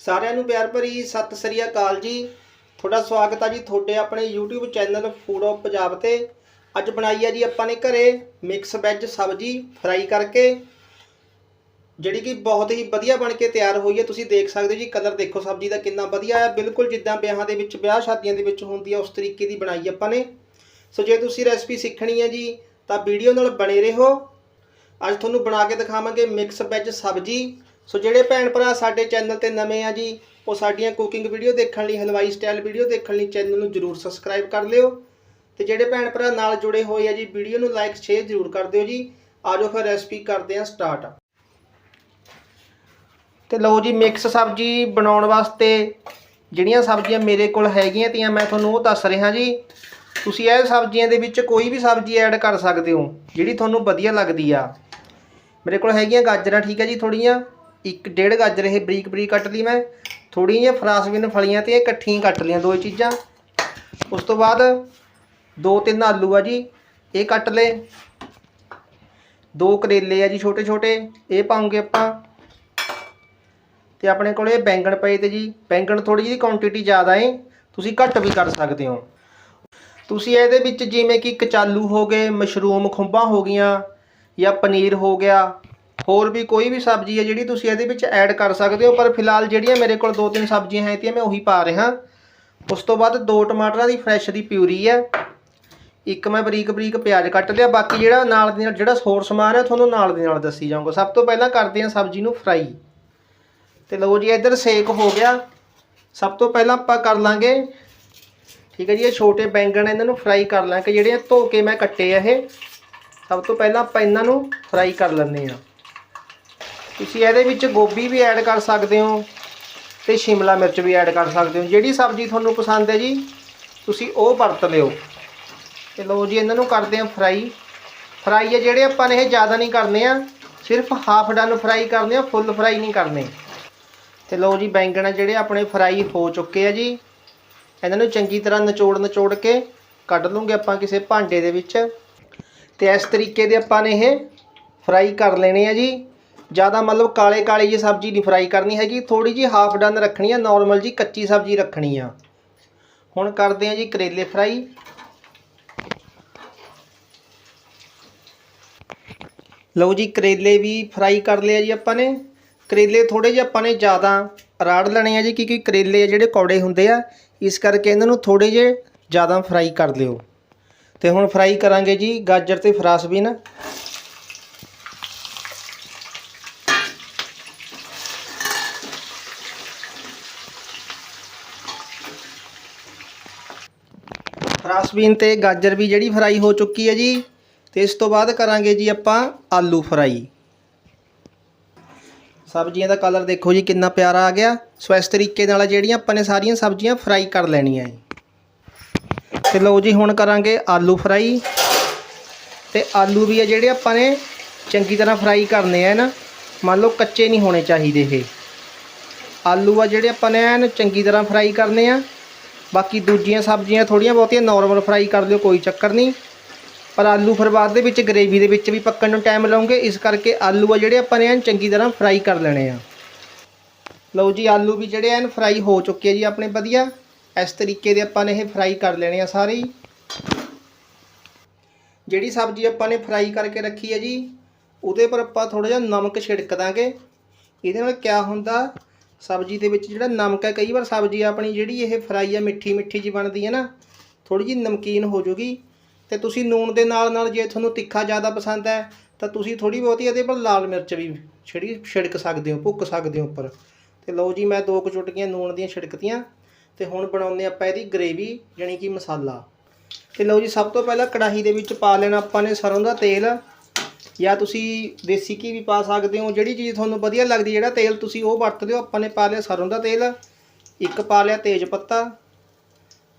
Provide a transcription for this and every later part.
ਸਾਰਿਆਂ ਨੂੰ ਪਿਆਰ ਭਰੀ ਸਤਿ ਸ੍ਰੀ ਅਕਾਲ ਜੀ। ਤੁਹਾਡਾ ਸਵਾਗਤ ਹੈ ਜੀ ਤੁਹਾਡੇ ਆਪਣੇ YouTube channel food of Punjab ਤੇ। ਅੱਜ ਬਣਾਈ ਹੈ ਜੀ ਆਪਾਂ ਨੇ ਘਰੇ ਮਿਕਸ ਵੈਜ ਸਬਜ਼ੀ ਫਰਾਈ ਕਰਕੇ। ਜਿਹੜੀ ਕਿ ਬਹੁਤ ਹੀ ਵਧੀਆ ਬਣ ਕੇ ਤਿਆਰ ਹੋਈ ਹੈ ਤੁਸੀਂ ਦੇਖ ਸਕਦੇ ਹੋ ਜੀ ਕਲਰ ਦੇਖੋ ਸਬਜ਼ੀ ਦਾ ਕਿੰਨਾ ਵਧੀਆ ਹੈ ਬਿਲਕੁਲ ਜਿੱਦਾਂ ਵਿਆਹਾਂ ਦੇ ਵਿੱਚ, ਵਿਆਹ ਸ਼ਾਦੀਆਂ ਦੇ ਵਿੱਚ ਹੁੰਦੀ ਹੈ ਉਸ ਤਰੀਕੇ ਦੀ ਬਣਾਈ ਆਪਾਂ ਨੇ। ਸੋ ਜੇ ਤੁਸੀਂ ਰੈਸਪੀ ਸਿੱਖਣੀ ਹੈ ਜੀ, ਤਾਂ ਵੀਡੀਓ ਨਾਲ ਬਣੇ ਰਹੋ। ਅੱਜ ਤੁਹਾਨੂੰ ਬਣਾ ਕੇ ਦਿਖਾਵਾਂਗੇ ਮਿਕਸ ਵੈਜ ਸਬਜ਼ੀ। ਸੋ ਜਿਹੜੇ ਭੈਣ ਭਰਾ ਸਾਡੇ ਚੈਨਲ ਤੇ ਨਵੇਂ ਆ ਜੀ, ਉਹ ਸਾਡੀਆਂ ਕੁਕਿੰਗ ਵੀਡੀਓ ਦੇਖਣ ਲਈ, ਹਲਵਾਈ ਸਟਾਈਲ ਵੀਡੀਓ ਦੇਖਣ ਲਈ ਚੈਨਲ ਨੂੰ ਜਰੂਰ ਸਬਸਕ੍ਰਾਈਬ ਕਰ ਲਿਓ। ਤੇ ਜਿਹੜੇ ਭੈਣ ਭਰਾ ਨਾਲ ਜੁੜੇ ਹੋਏ ਆ ਜੀ ਵੀਡੀਓ ਨੂੰ ਲਾਈਕ ਸ਼ੇਅਰ ਜਰੂਰ ਕਰ ਦਿਓ ਜੀ। ਆਜੋ ਫਿਰ ਰੈਸਪੀ ਕਰਦੇ ਹਾਂ ਸਟਾਰਟ ਤੇ ਲਓ ਜੀ ਮਿਕਸ ਸਬਜ਼ੀ ਬਣਾਉਣ ਵਾਸਤੇ ਜਿਹੜੀਆਂ ਸਬਜ਼ੀਆਂ ਮੇਰੇ ਕੋਲ ਹੈਗੀਆਂ ਤੀਆਂ, ਮੈਂ ਤੁਹਾਨੂੰ ਉਹ ਦੱਸ ਰਿਹਾ ਜੀ। ਤੁਸੀਂ ਇਹ ਸਬਜ਼ੀਆਂ ਦੇ ਵਿੱਚ ਕੋਈ ਵੀ ਸਬਜ਼ੀ ਐਡ ਕਰ ਸਕਦੇ ਹੋ, ਜਿਹੜੀ ਤੁਹਾਨੂੰ ਵਧੀਆ ਲੱਗਦੀ ਆ। ਮੇਰੇ ਕੋਲ ਹੈਗੀਆਂ ਗਾਜਰਾਂ, ਠੀਕ ਹੈ ਜੀ ਥੋੜੀਆਂ ਇੱਕ ਡੇਢ ਗਾਜਰ ਇਹ ਬਰੀਕ ਬਰੀਕ ਕੱਟ ਲਈ ਮੈਂ। ਥੋੜੀਆਂ ਜਿਹੀਆਂ ਫਰਾਸਬਿਨ ਫਲੀਆਂ ਤੇ ਇਹ ਇਕੱਠੀਆਂ ਕੱਟ ਲਈਆਂ ਦੋ ਚੀਜ਼ਾਂ। ਉਸ ਤੋਂ ਬਾਅਦ ਦੋ ਤਿੰਨ ਆਲੂ ਆ ਜੀ, ਇਹ ਕੱਟ ਲਏ। ਦੋ ਕਰੇਲੇ ਆ ਜੀ ਛੋਟੇ ਛੋਟੇ, ਇਹ ਪਾਉਂਗੇ ਆਪਾਂ। ਤੇ ਆਪਣੇ ਕੋਲੇ ਬੈਂਗਣ ਪਏ ਤੇ ਜੀ, ਬੈਂਗਣ ਥੋੜੀ ਜਿਹੀ ਕੁਆਂਟੀਟੀ ਜ਼ਿਆਦਾ ਹੈ ਤੁਸੀਂ ਘੱਟ ਵੀ ਕਰ ਸਕਦੇ ਹੋ। ਤੁਸੀਂ ਇਹਦੇ ਵਿੱਚ ਜਿਵੇਂ ਕਿ ਕਚਾਲੂ ਹੋ ਗਏ, ਮਸ਼ਰੂਮ ਖੁੰਬਾਂ ਹੋ ਗਈਆਂ ਜਾਂ ਪਨੀਰ ਹੋ ਗਿਆ ਹੋਰ ਵੀ ਕੋਈ ਵੀ ਸਬਜ਼ੀ ਹੈ ਜਿਹੜੀ ਤੁਸੀਂ ਇਹਦੇ ਵਿੱਚ ਐਡ ਕਰ ਸਕਦੇ ਹੋ, ਪਰ ਫਿਲਹਾਲ ਜਿਹੜੀਆਂ ਮੇਰੇ ਕੋਲ ਦੋ ਤਿੰਨ ਸਬਜ਼ੀਆਂ ਹੈ ਤੀਆਂ, ਮੈਂ ਉਹੀ ਪਾ ਰਿਹਾ। ਉਸ ਤੋਂ ਬਾਅਦ ਦੋ ਟਮਾਟਰਾਂ ਦੀ ਫਰੈਸ਼ ਦੀ ਪਿਊਰੀ ਹੈ। ਇੱਕ ਮੈਂ ਬਰੀਕ ਬਰੀਕ ਪਿਆਜ਼ ਕੱਟ ਲਿਆ, ਬਾਕੀ ਜਿਹੜਾ ਨਾਲ ਦੀ ਨਾਲ, ਜਿਹੜਾ ਹੋਰ ਸਮਾਨ ਹੈ, ਤੁਹਾਨੂੰ ਨਾਲ ਦੀ ਨਾਲ ਦੱਸੀ ਜਾਊਂਗਾ। ਸਭ ਤੋਂ ਪਹਿਲਾਂ ਕਰਦੇ ਹਾਂ ਸਬਜ਼ੀ ਨੂੰ ਫਰਾਈ ਤੇ ਲਓ ਜੀ, ਇੱਧਰ ਸੇਕ ਹੋ ਗਿਆ। ਸਭ ਤੋਂ ਪਹਿਲਾਂ ਆਪਾਂ ਕਰ ਲਾਂਗੇ, ਠੀਕ ਹੈ ਜੀ, ਇਹ ਛੋਟੇ ਬੈਂਗਣ ਇਹਨਾਂ ਨੂੰ ਫਰਾਈ ਕਰ ਲਾਂਗੇ, ਜਿਹੜੇ ਧੋ ਕੇ ਮੈਂ ਕੱਟੇ ਆ ਇਹ। ਸਭ ਤੋਂ ਪਹਿਲਾਂ ਆਪਾਂ ਇਹਨਾਂ ਨੂੰ ਫਰਾਈ ਕਰ ਲੈਂਦੇ ਆ ਤੁਸੀਂ ਇਹਦੇ ਵਿੱਚ ਗੋਭੀ ਵੀ ਐਡ ਕਰ ਸਕਦੇ ਹੋ ਤੇ ਸ਼ਿਮਲਾ ਮਿਰਚ ਵੀ ਐਡ ਕਰ ਸਕਦੇ ਹੋ। ਜਿਹੜੀ ਸਬਜ਼ੀ ਤੁਹਾਨੂੰ ਪਸੰਦ ਹੈ ਜੀ, ਤੁਸੀਂ ਉਹ ਵਰਤ ਲਿਓ। ਤੇ ਲਓ ਜੀ, ਇਹਨਾਂ ਨੂੰ ਕਰਦੇ ਆ ਫਰਾਈ। ਫਰਾਈ ਹੈ ਜਿਹੜੇ ਆਪਾਂ ਨੇ ਇਹ ਜ਼ਿਆਦਾ ਨਹੀਂ ਕਰਨੇ ਆ, ਸਿਰਫ ਹਾਫ ਡਨ ਫਰਾਈ ਕਰਨੇ ਆ ਫੁੱਲ ਫਰਾਈ ਨਹੀਂ ਕਰਨੇ। ਤੇ ਲਓ ਜੀ, ਬੈਂਗਣ ਆ ਜਿਹੜੇ ਆਪਣੇ ਫਰਾਈ ਹੋ ਚੁੱਕੇ ਆ ਜੀ। ਇਹਨਾਂ ਨੂੰ ਚੰਗੀ ਤਰ੍ਹਾਂ ਨਿਚੋੜ ਨਿਚੋੜ ਕੇ ਕੱਢ ਲੂੰਗੇ ਆਪਾਂ ਕਿਸੇ ਭਾਂਡੇ ਦੇ ਵਿੱਚ। ਤੇ ਇਸ ਤਰੀਕੇ ਦੇ ਆਪਾਂ ਨੇ ਇਹ ਫਰਾਈ ਕਰ ਲੈਣੇ ਆ ਜੀ। ਜ਼ਿਆਦਾ ਮਤਲਬ ਕਾਲੇ ਕਾਲੇ ਜੀ ਸਬਜ਼ੀ ਨਹੀਂ ਫਰਾਈ ਕਰਨੀ ਹੈਗੀ ਥੋੜੀ ਜੀ ਹਾਫ ਡਨ ਰੱਖਣੀ ਆ ਨਾਰਮਲ ਜੀ ਕੱਚੀ ਸਬਜ਼ੀ ਰੱਖਣੀ ਆ। ਹੁਣ ਕਰਦੇ ਆ ਜੀ ਕਰੇਲੇ ਫਰਾਈ ਲਓ ਜੀ ਕਰੇਲੇ ਵੀ ਫਰਾਈ ਕਰ ਲਿਆ ਜੀ ਆਪਾਂ ਨੇ। ਕਰੇਲੇ ਥੋੜੇ ਜਿਹਾ ਆਪਾਂ ਨੇ ਜ਼ਿਆਦਾ ਰਾੜ ਲੈਣੇ ਆ ਜੀ, ਕਿਉਂਕਿ ਕਰੇਲੇ ਆ ਜਿਹੜੇ ਕੌੜੇ ਹੁੰਦੇ ਆ, ਇਸ ਕਰਕੇ ਇਹਨਾਂ ਨੂੰ ਥੋੜੇ ਜਿਹੇ ਜ਼ਿਆਦਾ ਫਰਾਈ ਕਰ ਲਿਓ। ਤੇ ਹੁਣ ਫਰਾਈ ਕਰਾਂਗੇ ਜੀ ਗਾਜਰ ਤੇ ਫਰਾਸਬੀਨ। ਫਰਾਸਬੀਨ ਤੇ ਗਾਜਰ ਵੀ ਜਿਹੜੀ ਫਰਾਈ ਹੋ ਚੁੱਕੀ ਹੈ ਜੀ, ਤੇ ਇਸ ਤੋਂ ਬਾਅਦ ਕਰਾਂਗੇ ਜੀ ਆਪਾਂ ਆਲੂ ਫਰਾਈ। ਸਬਜ਼ੀਆਂ ਦਾ ਕਲਰ ਦੇਖੋ ਜੀ, ਕਿੰਨਾ ਪਿਆਰਾ ਆ ਗਿਆ। ਸੋ ਇਸ ਤਰੀਕੇ ਨਾਲ ਜਿਹੜੀਆਂ ਆਪਾਂ ਨੇ ਸਾਰੀਆਂ ਸਬਜ਼ੀਆਂ ਫਰਾਈ ਕਰ ਲੈਣੀਆਂ ਹੈ ਤੇ ਲਓ ਜੀ, ਹੁਣ ਕਰਾਂਗੇ ਆਲੂ ਫਰਾਈ। ਤੇ ਆਲੂ ਵੀ ਆ ਜਿਹੜੇ ਆਪਾਂ ਨੇ ਚੰਗੀ ਤਰ੍ਹਾਂ ਫਰਾਈ ਕਰਨੇ ਆ ਨਾ, ਮੰਨ ਲਓ ਕੱਚੇ ਨਹੀਂ ਹੋਣੇ ਚਾਹੀਦੇ ਇਹ। ਆਲੂ ਆ ਜਿਹੜੇ ਆਪਾਂ ਨੇ ਐਨ ਚੰਗੀ ਤਰ੍ਹਾਂ ਫਰਾਈ ਕਰਨੇ ਆ। ਬਾਕੀ ਦੂਜੀਆਂ ਸਬਜ਼ੀਆਂ ਥੋੜੀਆਂ ਬਹੁਤੀਆਂ ਨਾਰਮਲ ਫਰਾਈ ਕਰ ਲਿਓ, ਕੋਈ ਚੱਕਰ ਨਹੀਂ। ਪਰ ਆਲੂ ਫਿਰ ਬਾਅਦ ਦੇ ਵਿੱਚ ਗਰੇਵੀ ਦੇ ਵਿੱਚ ਵੀ ਪੱਕਣ ਨੂੰ ਟਾਈਮ ਲਾਉਂਗੇ ਇਸ ਕਰਕੇ ਆਲੂ ਆ ਜਿਹੜੇ ਆਪਾਂ ਨੇ ਐਨ ਚੰਗੀ ਤਰ੍ਹਾਂ ਫਰਾਈ ਕਰ ਲੈਣੇ ਆ। ਲਓ ਜੀ, ਆਲੂ ਵੀ ਜਿਹੜੇ ਐਨ ਫਰਾਈ ਹੋ ਚੁੱਕੇ ਆ ਜੀ ਆਪਣੇ ਵਧੀਆ। ਇਸ ਤਰੀਕੇ ਦੇ ਆਪਾਂ ਨੇ ਇਹ ਫਰਾਈ ਕਰ ਲੈਣੇ ਆ ਸਾਰੇ ਹੀ। ਜਿਹੜੀ ਸਬਜ਼ੀ ਆਪਾਂ ਨੇ ਫਰਾਈ ਕਰਕੇ ਰੱਖੀ ਹੈ ਜੀ, ਉਹਦੇ ਪਰ ਆਪਾਂ ਥੋੜਾ ਜਿਹਾ ਨਮਕ ਛਿੜਕ ਦਾਂਗੇ। ਇਹਦੇ ਨਾਲ ਕਿਆ ਹੁੰਦਾ ਸਬਜ਼ੀ ਦੇ ਵਿੱਚ ਜਿਹੜਾ ਨਮਕ ਹੈ, ਕਈ ਵਾਰ ਸਬਜ਼ੀ ਆਪਣੀ ਜਿਹੜੀ ਇਹ ਫਰਾਈ ਹੈ ਮਿੱਠੀ ਮਿੱਠੀ ਜੀ ਬਣਦੀ ਹੈ ਨਾ ਥੋੜੀ ਜੀ ਨਮਕੀਨ ਹੋ ਜੂਗੀ। ਤੇ ਤੁਸੀਂ ਨੂਣ ਦੇ ਨਾਲ ਨਾਲ ਜੇ ਤੁਹਾਨੂੰ ਤਿੱਖਾ ਜ਼ਿਆਦਾ ਪਸੰਦ ਹੈ, ਤਾਂ ਤੁਸੀਂ ਥੋੜੀ ਬਹੁਤੀ ਇਹਦੇ ਪਰ ਲਾਲ ਮਿਰਚ ਵੀ ਛਿੜੀ ਛਿੜਕ ਸਕਦੇ ਹੋ, ਭੁੱਕ ਸਕਦੇ ਹੋ ਉੱਪਰ। ਤੇ ਲਓ ਜੀ, ਮੈਂ ਦੋ ਕੁ ਚੁਟਕੀਆਂ ਨੂਣ ਦੀਆਂ ਛਿੜਕਤੀਆਂ। ਤੇ ਹੁਣ ਬਣਾਉਂਦੇ ਆਪਾਂ ਇਹਦੀ ਗ੍ਰੇਵੀ ਜਾਣੀ ਕਿ ਮਸਾਲਾ। ਤੇ ਲਓ ਜੀ, ਸਭ ਤੋਂ ਪਹਿਲਾਂ ਕੜਾਹੀ ਦੇ ਵਿੱਚ ਪਾ ਲੈਣਾ ਆਪਾਂ ਨੇ ਸਰੋਂ ਦਾ ਤੇਲ। ਜਾਂ ਤੁਸੀਂ ਦੇਸੀ ਘੀ ਵੀ ਪਾ ਸਕਦੇ ਹੋ, ਜਿਹੜੀ ਚੀਜ਼ ਤੁਹਾਨੂੰ ਵਧੀਆ ਲੱਗਦੀ, ਜਿਹੜਾ ਤੇਲ ਤੁਸੀਂ ਉਹ ਵਰਤਦੇ ਹੋ, ਆਪਾਂ ਨੇ ਪਾ ਲਿਆ ਸਰੋਂ ਦਾ ਤੇਲ, ਇੱਕ ਪਾ ਲਿਆ ਤੇਜ ਪੱਤਾ,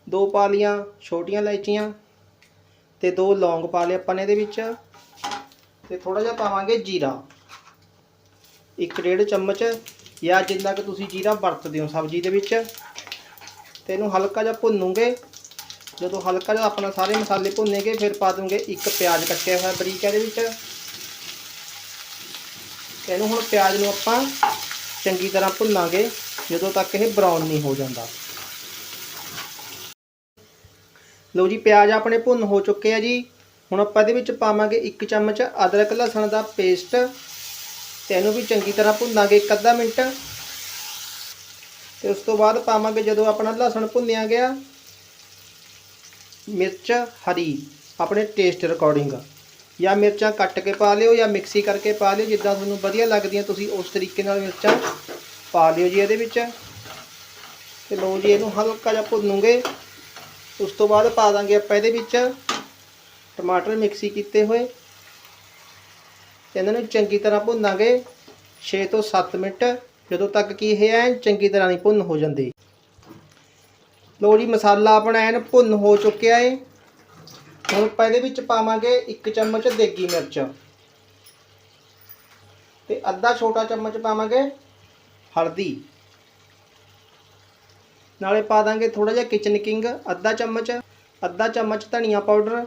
ਦੋ ਪਾ ਲੀਆਂ ਛੋਟੀਆਂ ਇਲਾਇਚੀਆਂ ਤੇ ਦੋ ਲੌਂਗ ਪਾ ਲਿਆ ਆਪਾਂ ਨੇ ਇਹਦੇ ਵਿੱਚ, ਤੇ ਥੋੜਾ ਜਿਹਾ ਪਾਵਾਂਗੇ ਜੀਰਾ। ਇੱਕ ਡੇਢ ਚਮਚ ਜਾਂ ਜਿੰਨਾ ਕਿ ਤੁਸੀਂ ਜੀਰਾ ਵਰਤਦੇ ਹੋ ਸਬਜ਼ੀ ਦੇ ਵਿੱਚ, ਤੇ ਇਹਨੂੰ ਹਲਕਾ ਜਿਹਾ ਭੁੰਨੂਗੇ। ਜਦੋਂ ਹਲਕਾ ਜਿਹਾ ਆਪਣਾ ਸਾਰੇ ਮਸਾਲੇ ਭੁੰਨੇਗੇ, ਫਿਰ ਪਾ ਦੂੰਗੇ ਇੱਕ ਪਿਆਜ਼ ਕੱਟਿਆ ਹੋਇਆ ਬਰੀਕ ਇਹਦੇ ਵਿੱਚ। ਇਹਨੂੰ ਹੁਣ ਪਿਆਜ਼ ਨੂੰ ਆਪਾਂ ਚੰਗੀ ਤਰ੍ਹਾਂ ਭੁੰਨਾਂਗੇ, ਜਦੋਂ ਤੱਕ ਇਹ ਬਰਾਊਨ ਨਹੀਂ ਹੋ ਜਾਂਦਾ। ਲਓ ਜੀ, ਪਿਆਜ਼ ਆਪਣੇ ਭੁੰਨ ਹੋ ਚੁੱਕੇ ਆ ਜੀ। ਹੁਣ ਆਪਾਂ ਇਹਦੇ ਵਿੱਚ ਪਾਵਾਂਗੇ 1 ਚਮਚ ਅਦਰਕ ਲਸਣ ਦਾ ਪੇਸਟ। ਤੇ ਇਹਨੂੰ ਵੀ ਚੰਗੀ ਤਰ੍ਹਾਂ ਭੁੰਨਾਂਗੇ ਇੱਕ ਅੱਧਾ ਮਿੰਟ। ਤੇ ਉਸ ਤੋਂ ਬਾਅਦ ਪਾਵਾਂਗੇ ਜਦੋਂ ਆਪਣਾ ਲਸਣ ਭੁੰਨਿਆ ਗਿਆ, ਮਿਰਚ, ਹਰੀ, ਆਪਣੇ ਟੇਸਟ ਅਕੋਰਡਿੰਗ ਜਾਂ ਮਿਰਚਾਂ ਕੱਟ ਕੇ ਪਾ ਲਿਓ ਜਾਂ ਮਿਕਸੀ ਕਰਕੇ ਪਾ ਲਿਓ, ਜਿੱਦਾਂ ਤੁਹਾਨੂੰ ਵਧੀਆ ਲੱਗਦੀਆਂ, ਤੁਸੀਂ ਉਸ ਤਰੀਕੇ ਨਾਲ ਮਿਰਚਾਂ ਪਾ ਲਿਓ ਜੀ ਇਹਦੇ ਵਿੱਚ। ਤੇ ਲਓ ਜੀ, ਇਹਨੂੰ ਹਲਕਾ ਜਿਹਾ ਭੁੰਨੂਗੇ। ਉਸ ਤੋਂ ਬਾਅਦ ਪਾ ਦਾਂਗੇ ਆਪਾਂ ਇਹਦੇ ਵਿੱਚ ਟਮਾਟਰ ਮਿਕਸੀ ਕੀਤੇ ਹੋਏ। ਤੇ ਇਹਨਾਂ ਨੂੰ ਚੰਗੀ ਤਰ੍ਹਾਂ ਭੁੰਨਾਂਗੇ 6 ਤੋਂ 7 ਮਿੰਟ, ਜਦੋਂ ਤੱਕ ਕਿ ਇਹ ਐਨ ਚੰਗੀ ਤਰ੍ਹਾਂ ਨਹੀਂ ਭੁੰਨ ਹੋ ਜਾਂਦੀ। ਲਓ ਜੀ, ਮਸਾਲਾ ਆਪਣਾ ਐਨ ਭੁੰਨ ਹੋ ਚੁੱਕਿਆ ਏ। ਹੁਣ ਆਪਾਂ ਇਹਦੇ ਵਿੱਚ ਪਾਵਾਂਗੇ 1 ਚਮਚ ਦੇਗੀ ਮਿਰਚ। ਤੇ ਅੱਧਾ ਛੋਟਾ ਚਮਚ ਪਾਵਾਂਗੇ ਹਲਦੀ। ਨਾਲੇ ਪਾ ਦਾਂਗੇ ਥੋੜਾ ਜਿਹਾ ਕਿਚਨ ਕਿੰਗ ਅੱਧਾ ਚਮਚ ਅੱਧਾ ਚਮਚ ਧਨੀਆ ਪਾਊਡਰ।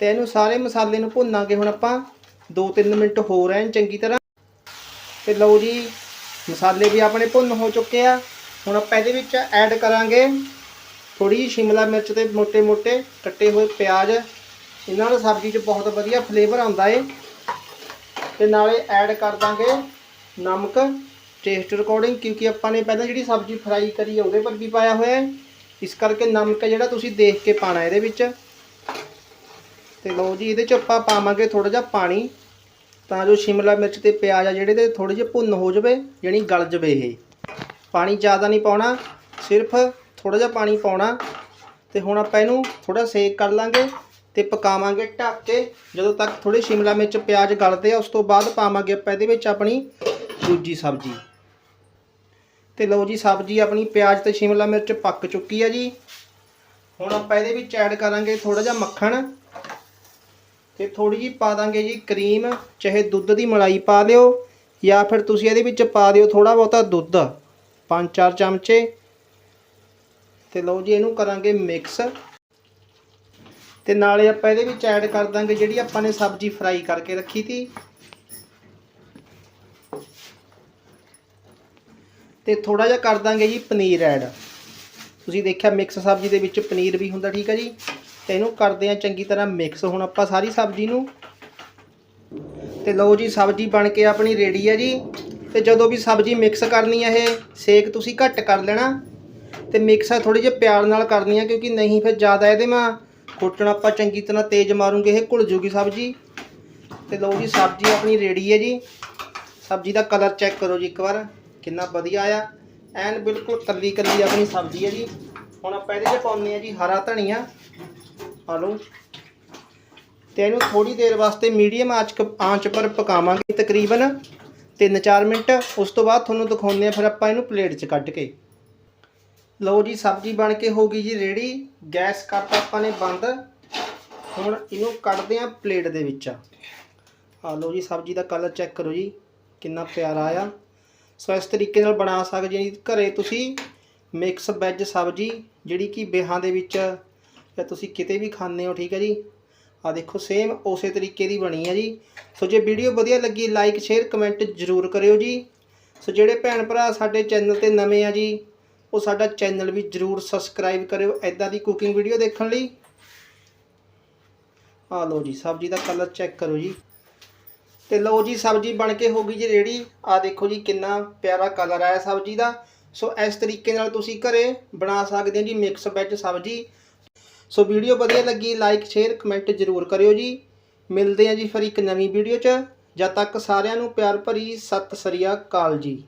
ਤੇ ਇਹਨੂੰ ਸਾਰੇ ਮਸਾਲੇ ਨੂੰ ਭੁੰਨਾਂਗੇ ਹੁਣ ਆਪਾਂ 2-3 ਮਿੰਟ ਹੋ ਐਨ ਚੰਗੀ ਤਰ੍ਹਾਂ। ਤੇ ਲਓ ਜੀ, ਮਸਾਲੇ ਵੀ ਆਪਣੇ ਭੁੰਨ ਹੋ ਚੁੱਕੇ ਆ। ਹੁਣ ਆਪਾਂ ਇਹਦੇ ਵਿੱਚ ਐਡ ਕਰਾਂਗੇ ਥੋੜੀ ਜਿਹੀ ਸ਼ਿਮਲਾ ਮਿਰਚ ਤੇ ਮੋਟੇ ਮੋਟੇ ਕੱਟੇ ਹੋਏ ਪਿਆਜ਼। ਇਹਨਾਂ ਨਾਲ ਸਬਜ਼ੀ 'ਚ ਬਹੁਤ ਵਧੀਆ ਫਲੇਵਰ ਆਉਂਦਾ ਏ। ਤੇ ਨਾਲੇ ਐਡ ਕਰ ਦਾਂਗੇ ਨਮਕ। ਟੇਸਟ ਰਿਕਾਰਡਿੰਗ ਕਿਉਂਕਿ ਆਪਾਂ ਨੇ ਪਹਿਲਾਂ ਜਿਹੜੀ ਸਬਜ਼ੀ ਫਰਾਈ ਕਰੀ ਉਹਦੇ ਪਰ ਵੀ ਪਾਇਆ ਹੋਇਆ ਹੈ ਇਸ ਕਰਕੇ ਨਮਕ ਜਿਹੜਾ ਤੁਸੀਂ ਦੇਖ ਕੇ ਪਾਣਾ ਇਹਦੇ ਵਿੱਚ। ਤੇ ਲਓ ਜੀ, ਇਹਦੇ 'ਚ ਆਪਾਂ ਪਾਵਾਂਗੇ ਥੋੜਾ ਜਿਹਾ ਪਾਣੀ। ਤਾਂ ਜੋ ਸ਼ਿਮਲਾ ਮਿਰਚ ਤੇ ਪਿਆਜ਼ ਆ ਜਿਹੜੇ ਤੇ ਥੋੜੇ ਜਿਹਾ ਭੁੰਨ ਹੋ ਜਾਵੇ ਯਾਨੀ ਗਲ ਜਾਵੇ ਇਹ। ਪਾਣੀ ਜ਼ਿਆਦਾ ਨਹੀਂ ਪਾਉਣਾ, ਸਿਰਫ ਥੋੜਾ ਜਿਹਾ ਪਾਣੀ ਪਾਉਣਾ ਤੇ ਹੁਣ ਆਪਾਂ ਇਹਨੂੰ ਥੋੜਾ ਸੇਕ ਕਰ ਲਾਂਗੇ ਤੇ ਪਕਾਵਾਂਗੇ ਢੱਕ ਕੇ। ਜਦੋਂ ਤੱਕ ਥੋੜੇ ਸ਼ਿਮਲਾ ਮਿਰਚ, ਪਿਆਜ਼ ਗਲਦੇ ਆ, ਉਸ ਤੋਂ ਬਾਅਦ ਪਾਵਾਂਗੇ ਆਪਾਂ ਇਹਦੇ ਵਿੱਚ ਆਪਣੀ ਦੂਜੀ ਸਬਜ਼ੀ। ਤੇ ਲਓ ਜੀ, ਸਬਜ਼ੀ ਆਪਣੀ ਪਿਆਜ਼ ਤੇ ਸ਼ਿਮਲਾ ਮਿਰਚ ਪੱਕ ਚੁੱਕੀ ਆ ਜੀ। ਹੁਣ ਆਪਾਂ ਇਹਦੇ ਵਿੱਚ ਐਡ ਕਰਾਂਗੇ ਥੋੜਾ ਜਿਹਾ ਮੱਖਣ। ਤੇ ਥੋੜੀ ਜਿਹੀ ਪਾ ਦਾਂਗੇ ਜੀ ਕਰੀਮ, ਚਾਹੇ ਦੁੱਧ ਦੀ ਮਲਾਈ ਪਾ ਲਿਓ ਜਾਂ ਫਿਰ ਤੁਸੀਂ ਇਹਦੇ ਵਿੱਚ ਪਾ ਦਿਓ ਥੋੜਾ ਬਹੁਤਾ ਦੁੱਧ। 5-4 ਚਮਚੇ। ਤੇ ਲਓ ਜੀ, ਇਹਨੂੰ ਕਰਾਂਗੇ ਮਿਕਸ ਤੇ ਨਾਲੇ ਆਪਾਂ ਇਹਦੇ ਵਿੱਚ ਐਡ ਕਰ ਦਾਂਗੇ ਜਿਹੜੀ ਆਪਾਂ ਨੇ ਸਬਜ਼ੀ ਫਰਾਈ ਕਰਕੇ ਰੱਖੀ ਤੀ। ਤੇ ਥੋੜਾ ਜਿਹਾ ਕਰ ਦਾਂਗੇ ਜੀ ਪਨੀਰ ਐਡ ਤੁਸੀਂ ਦੇਖਿਆ ਮਿਕਸ ਸਬਜ਼ੀ ਦੇ ਵਿੱਚ ਪਨੀਰ ਵੀ ਹੁੰਦਾ, ਠੀਕ ਹੈ ਜੀ? ਤੇ ਇਹਨੂੰ ਕਰਦੇ ਆ ਚੰਗੀ ਤਰ੍ਹਾਂ ਮਿਕਸ ਹੁਣ ਆਪਾਂ ਸਾਰੀ ਸਬਜ਼ੀ ਨੂੰ ਤੇ ਲਓ ਜੀ, ਸਬਜ਼ੀ ਬਣ ਕੇ ਆਪਣੀ ਰੈਡੀ ਹੈ ਜੀ। ਤੇ ਜਦੋਂ ਵੀ ਸਬਜ਼ੀ ਮਿਕਸ ਕਰਨੀ ਹੈ ਇਹ, ਸੇਕ ਤੁਸੀਂ ਘੱਟ ਕਰ ਲੈਣਾ। ਤੇ ਮਿਕਸ ਆ ਥੋੜੀ ਜਿਹੀ ਪਿਆਰ ਨਾਲ ਕਰਨੀ ਆ, ਕਿਉਂਕਿ ਨਹੀਂ ਫਿਰ ਜ਼ਿਆਦਾ ਇਹਦੇ ਮਾ ਕੁੱਟਣਾ ਆਪਾਂ ਚੰਗੀ ਤਰ੍ਹਾਂ ਤੇਜ਼ ਮਾਰੂਗੇ, ਇਹ ਘੁਲ ਜੂਗੀ ਸਬਜ਼ੀ। ਤੇ ਲਓ ਜੀ, ਸਬਜ਼ੀ ਆਪਣੀ ਰੈਡੀ ਹੈ ਜੀ। ਸਬਜ਼ੀ ਦਾ ਕਲਰ ਚੈੱਕ ਕਰੋ ਜੀ ਇੱਕ ਵਾਰ, ਕਿੰਨਾ ਵਧੀਆ ਆ ਐਨ ਬਿਲਕੁਲ ਕੱਲੀ ਕੱਲੀ ਆਪਣੀ ਸਬਜ਼ੀ ਹੈ ਜੀ। ਹੁਣ ਆਪਾਂ ਇਹਦੇ 'ਚ ਪਾਉਂਦੇ ਆ ਜੀ ਹਰਾ ਧਨੀਆ। ਆ ਲਓ। ਤੇ ਇਹਨੂੰ ਥੋੜੀ ਦੇਰ ਵਾਸਤੇ ਮੀਡੀਅਮ ਆਂਚ ਆਂਚ ਪਰ ਪਕਾਵਾਂਗੇ ਤਕਰੀਬਨ 3-4 ਮਿੰਟ। ਉਸ ਤੋਂ ਬਾਅਦ ਤੁਹਾਨੂੰ ਦਿਖਾਉਂਦੇ ਆ ਫਿਰ ਆਪਾਂ ਇਹਨੂੰ ਪਲੇਟ 'ਚ ਕੱਢ ਕੇ। ਲਓ ਜੀ, ਸਬਜ਼ੀ ਬਣ ਕੇ ਹੋ ਗਈ ਜੀ ਰੈਡੀ ਗੈਸ ਕਰਤਾ ਆਪਾਂ ਨੇ ਬੰਦ। ਹੁਣ ਇਹਨੂੰ ਕੱਢਦੇ ਆ ਪਲੇਟ ਦੇ ਵਿੱਚ। ਆ ਲਓ ਜੀ, ਸਬਜ਼ੀ ਦਾ ਕਲਰ ਚੈੱਕ ਕਰੋ ਜੀ, ਕਿੰਨਾ ਪਿਆਰਾ ਆ ਸੋ ਇਸ ਤਰੀਕੇ ਨਾਲ ਬਣਾ ਸਕਦੇ ਜੀ। ਘਰੇ ਤੁਸੀਂ ਮਿਕਸ ਵੈਜ ਸਬਜ਼ੀ, ਜਿਹੜੀ ਕਿ ਵਿਆਹਾਂ ਦੇ ਵਿੱਚ ਜਾਂ ਤੁਸੀਂ ਕਿਤੇ ਵੀ ਖਾਂਦੇ ਹੋ, ਠੀਕ ਹੈ ਜੀ। ਆ ਦੇਖੋ ਸੇਮ ਉਸੇ ਤਰੀਕੇ ਦੀ ਬਣੀ ਹੈ ਜੀ। ਸੋ ਜੇ ਵੀਡੀਓ ਵਧੀਆ ਲੱਗੀ ਲਾਈਕ ਸ਼ੇਅਰ ਕਮੈਂਟ ਜ਼ਰੂਰ ਕਰਿਓ ਜੀ। ਸੋ ਜਿਹੜੇ ਭੈਣ ਭਰਾ ਸਾਡੇ ਚੈਨਲ ਤੇ ਨਵੇਂ ਆ ਜੀ ਉਹ ਸਾਡਾ ਚੈਨਲ ਵੀ ਜ਼ਰੂਰ ਸਬਸਕ੍ਰਾਈਬ ਕਰਿਓ ਐਦਾਂ ਦੀ ਕੁਕਿੰਗ ਵੀਡੀਓ ਦੇਖਣ ਲਈ। ਆ ਲਓ ਜੀ, ਸਬਜ਼ੀ ਦਾ ਕਲਰ ਚੈੱਕ ਕਰੋ ਜੀ। ਤੇ ਲਓ ਜੀ, ਸਬਜ਼ੀ ਬਣ ਕੇ ਹੋ ਗਈ ਜੀ ਰੈਡੀ ਆ ਦੇਖੋ ਜੀ, ਕਿੰਨਾ ਪਿਆਰਾ ਕਲਰ ਆਇਆ ਸਬਜ਼ੀ ਦਾ। ਸੋ ਇਸ ਤਰੀਕੇ ਨਾਲ ਤੁਸੀਂ ਘਰੇ ਬਣਾ ਸਕਦੇ ਹੋ ਜੀ ਮਿਕਸ ਵੈਜ ਸਬਜ਼ੀ। ਸੋ ਵੀਡੀਓ ਵਧੀਆ ਲੱਗੀ ਲਾਈਕ ਸ਼ੇਅਰ ਕਮੈਂਟ ਜ਼ਰੂਰ ਕਰਿਓ ਜੀ। ਮਿਲਦੇ ਹਾਂ ਜੀ ਫਿਰ ਇੱਕ ਨਵੀਂ ਵੀਡੀਓ 'ਚ। ਜਦ ਤੱਕ ਸਾਰਿਆਂ ਨੂੰ ਪਿਆਰ ਭਰੀ ਸਤਿ ਸ੍ਰੀ ਅਕਾਲ ਜੀ।